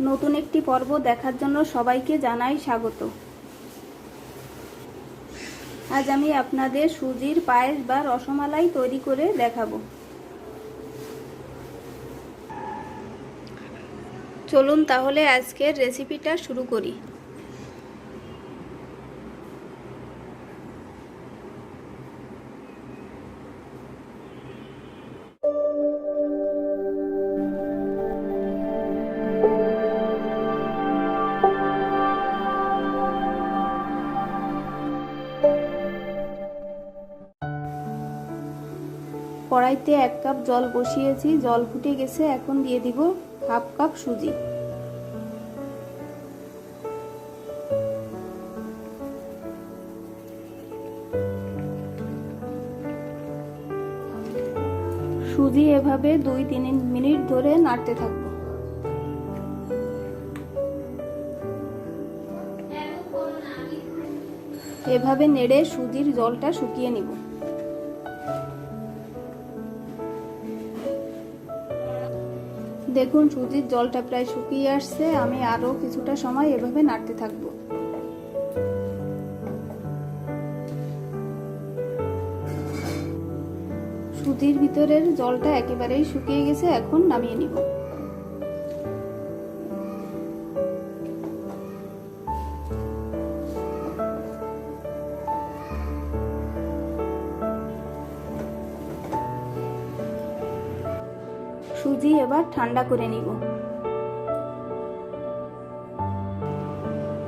নতুন একটি পর্ব দেখার জন্য সবাইকে জানাই স্বাগত। আজ আমি আপনাদের সুজির পায়েস বা রসমালাই তৈরি করে দেখাবো। চলুন তাহলে আজকের রেসিপিটা শুরু করি। কড়াইতে এক কাপ জল বসিয়েছি, জল ফুটে গেছে, এখন দিয়ে দিব হাফ কাপ সুজি। সুজি এভাবে দুই তিন মিনিট ধরে নাড়তে থাকব। এভাবে নেড়ে সুজির জলটা শুকিয়ে নিব। দেখুন, সুজির জলটা প্রায় শুকিয়ে আসছে, আমি আরও কিছুটা সময় এভাবে নাড়তে থাকব। সুজির ভিতরের জলটা একেবারেই শুকিয়ে গেছে, এখন নামিয়ে নিব। সুজি এবার ঠান্ডা করে নিব।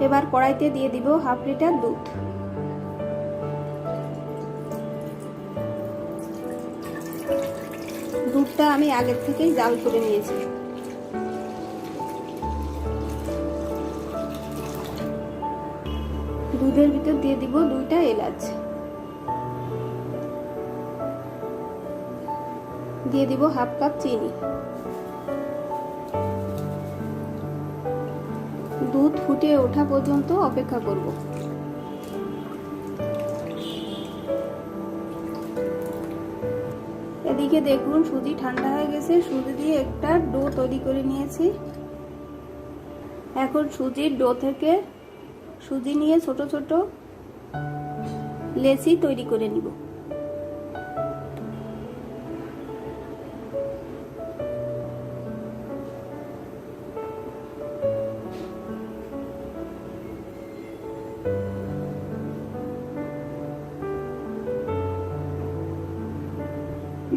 এবার কড়াইতে দিয়ে দিব হাফ লিটার দুধ। দুধটা আমি আগের থেকেই জাল করে নিয়েছি। দুধের ভিতর দিয়ে দিব দুইটা এলাচ। দিয়ে দিব হাফ কাপ চিনি। দুধ ফুটে ওঠা পর্যন্ত অপেক্ষা করব। এদিকে দেখুন সুজি ঠান্ডা হয়ে গেছে। সুজি দিয়ে একটা ডো তৈরি করে নিয়েছি। এখন সুজির ডো থেকে সুজি নিয়ে ছোট ছোট লেচি তৈরি করে নিব।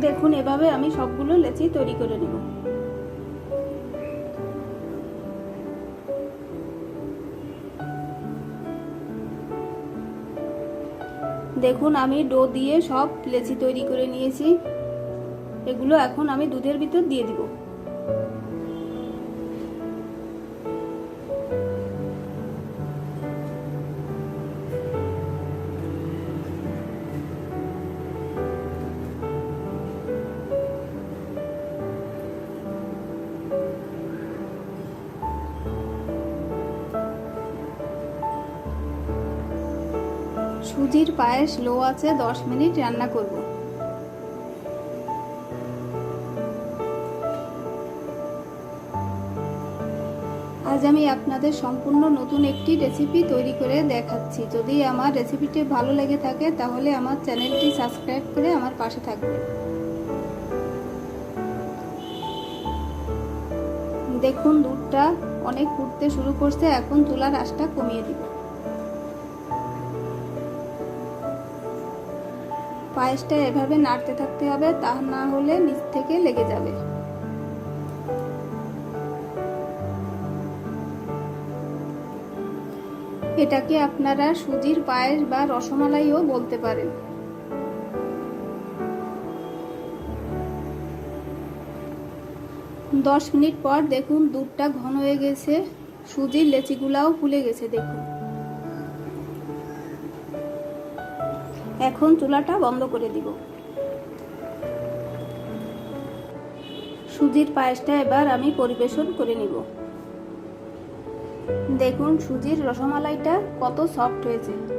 দেখুন, এভাবে আমি সবগুলো লেচি তৈরি করে নেব। দেখুন, আমি ডো দিয়ে সব লেচি তৈরি করে নিয়েছি। এগুলো এখন আমি দুধের ভিতর দিয়ে দিব। সুজির পায়েস লো আছে, দশ মিনিট রান্না করব। আজ আমি আপনাদের সম্পূর্ণ নতুন একটি রেসিপি তৈরি করে দেখাচ্ছি। যদি আমার রেসিপিটি ভালো লেগে থাকে, তাহলে আমার চ্যানেলটি সাবস্ক্রাইব করে আমার পাশে থাকবে দেখুন, দুধটা অনেক ফুটতে শুরু করছে, এখন তুলার আশটা কমিয়ে দিব পায়েসটা এভাবে নাড়তে থাকতে হবে, তা না হলে নিচ থেকে লেগে যাবে। এটাকে আপনারা সুজির পায়েস বা রসমালাইও বলতে পারেন। দশ মিনিট পর দেখুন দুধটা ঘন হয়ে গেছে, সুজির লেচিগুলাও ফুলে গেছে, দেখুন। এখন চুলাটা বন্ধ করে দিব। সুজির পায়েসটা এবার আমি পরিবেশন করে নিব। দেখুন, সুজির রসমালাইটা কত সফট হয়েছে।